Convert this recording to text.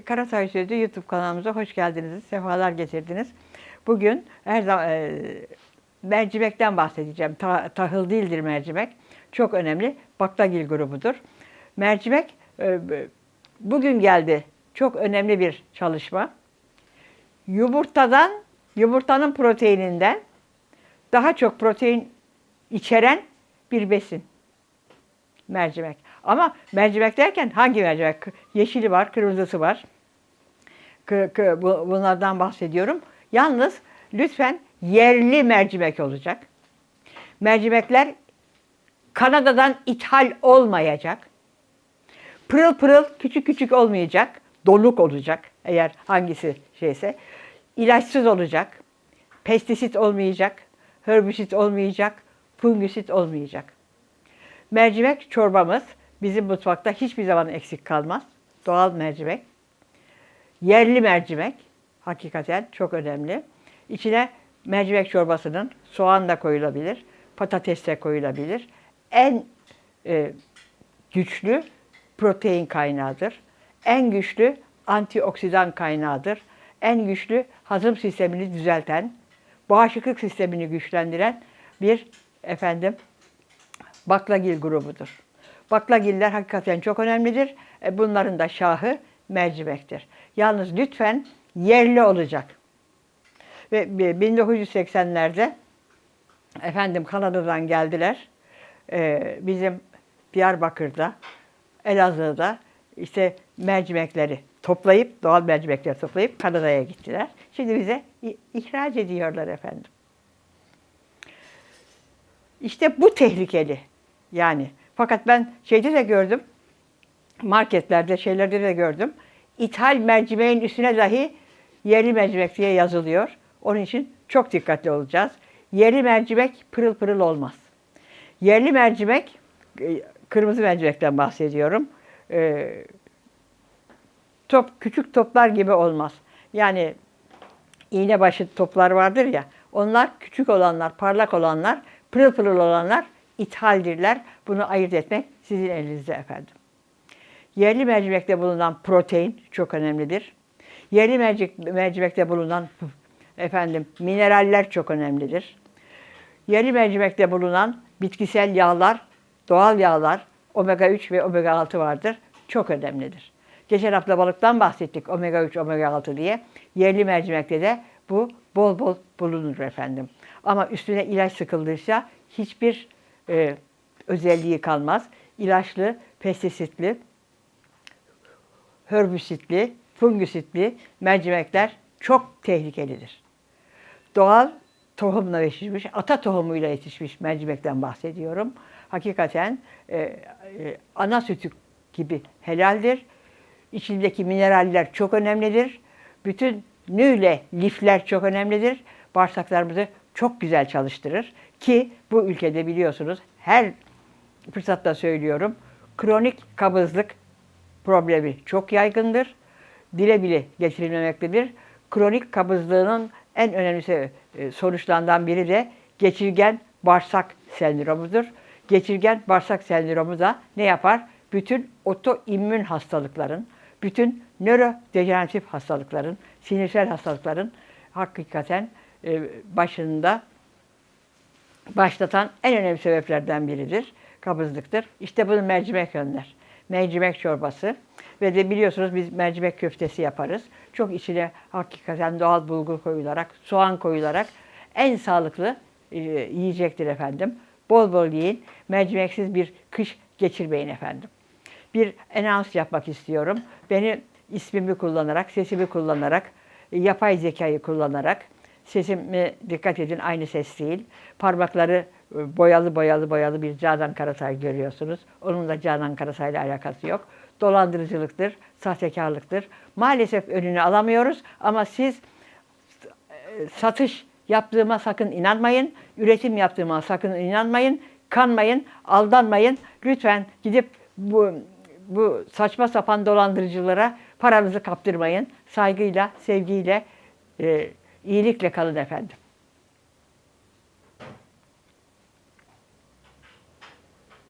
Karatay Sözü YouTube kanalımıza hoş geldiniz, sefalar getirdiniz. Bugün her zaman e, mercimekten bahsedeceğim. Ta- tahıl değildir mercimek. Çok önemli. Baklagil grubudur. Mercimek e, bugün geldi. Çok önemli bir çalışma. Yumurtadan, yumurtanın proteininden daha çok protein içeren bir besin mercimek. Ama mercimek derken hangi mercimek? Yeşili var, kırmızısı var. Bunlardan bahsediyorum. Yalnız lütfen yerli mercimek olacak. Mercimekler Kanada'dan ithal olmayacak. Pırıl pırıl küçük küçük olmayacak. Doluk olacak eğer hangisi şeyse. İlaçsız olacak. Pestisit olmayacak. Herbisit olmayacak. Fungisit olmayacak. Mercimek çorbamız bizim mutfakta hiçbir zaman eksik kalmaz. Doğal mercimek. Yerli mercimek hakikaten çok önemli. İçine mercimek çorbasının soğan da koyulabilir, patates de koyulabilir. En e, güçlü protein kaynağıdır. En güçlü antioksidan kaynağıdır. En güçlü hazım sistemini düzelten, bağışıklık sistemini güçlendiren bir efendim baklagil grubudur. Baklagiller hakikaten çok önemlidir. E, Bunların da şahı mercimektir. Yalnız lütfen yerli olacak. Ve bi- 1980'lerde efendim Kanada'dan geldiler. E, Bizim Diyarbakır'da, Elazığ'da işte mercimekleri toplayıp, doğal mercimekleri toplayıp Kanada'ya gittiler. Şimdi bize ihraç ediyorlar efendim. İşte bu tehlikeli. Yani fakat ben şeyde de gördüm. Marketlerde, şeylerde de gördüm. İthal mercimeğin üstüne dahi yerli mercimek diye yazılıyor. Onun için çok dikkatli olacağız. Yerli mercimek pırıl pırıl olmaz. Yerli mercimek, e, kırmızı mercimekten bahsediyorum. E, Top, küçük toplar gibi olmaz. Yani iğne başı toplar vardır ya. Onlar küçük olanlar, parlak olanlar, pırıl pırıl olanlar ithaldirler. Bunu ayırt etmek sizin elinizde efendim. Yerli mercimekte bulunan protein çok önemlidir. Yerli mercik, mercimekte bulunan efendim mineraller çok önemlidir. Yerli mercimekte bulunan bitkisel yağlar, doğal yağlar, omega 3 ve omega 6 vardır. Çok önemlidir. Geçen hafta balıktan bahsettik omega 3, omega 6 diye. Yerli mercimekte de bu bol bol bulunur efendim. Ama üstüne ilaç sıkıldıysa hiçbir e, özelliği kalmaz. İlaçlı, pestisitli, herbisitli, fungusitli mercimekler çok tehlikelidir. Doğal tohumla yetişmiş, ata tohumuyla yetişmiş mercimekten bahsediyorum. Hakikaten e, e, ana sütü gibi helaldir. İçindeki mineraller çok önemlidir. Bütün nüyle lifler çok önemlidir. Bağırsaklarımızı çok güzel çalıştırır. Ki bu ülkede biliyorsunuz her fırsatta söylüyorum. Kronik kabızlık problemi çok yaygındır. Dile bile getirilmemektedir. Kronik kabızlığının en önemli e, sonuçlarından biri de geçirgen bağırsak sendromudur. Geçirgen bağırsak sendromu da ne yapar? Bütün otoimmün hastalıkların, bütün nörodejeneratif hastalıkların, sinirsel hastalıkların hakikaten başında başlatan en önemli sebeplerden biridir. Kabızlıktır. İşte bunu mercimek önler. Mercimek çorbası ve de biliyorsunuz biz mercimek köftesi yaparız. Çok içine hakikaten doğal bulgur koyularak, soğan koyularak en sağlıklı e, yiyecektir efendim. Bol bol yiyin. Mercimeksiz bir kış geçirmeyin efendim. Bir anons yapmak istiyorum. Beni ismimi kullanarak, sesimi kullanarak, yapay zekayı kullanarak Sesime dikkat edin aynı ses değil. Parmakları e, boyalı boyalı boyalı bir Canan Karasay görüyorsunuz. Onun da Canan Karasay ile alakası yok. Dolandırıcılıktır, sahtekarlıktır. Maalesef önünü alamıyoruz ama siz e, satış yaptığıma sakın inanmayın. Üretim yaptığıma sakın inanmayın. Kanmayın, aldanmayın. Lütfen gidip bu bu saçma sapan dolandırıcılara paranızı kaptırmayın. Saygıyla, sevgiyle, e, iyilikle kalın efendim.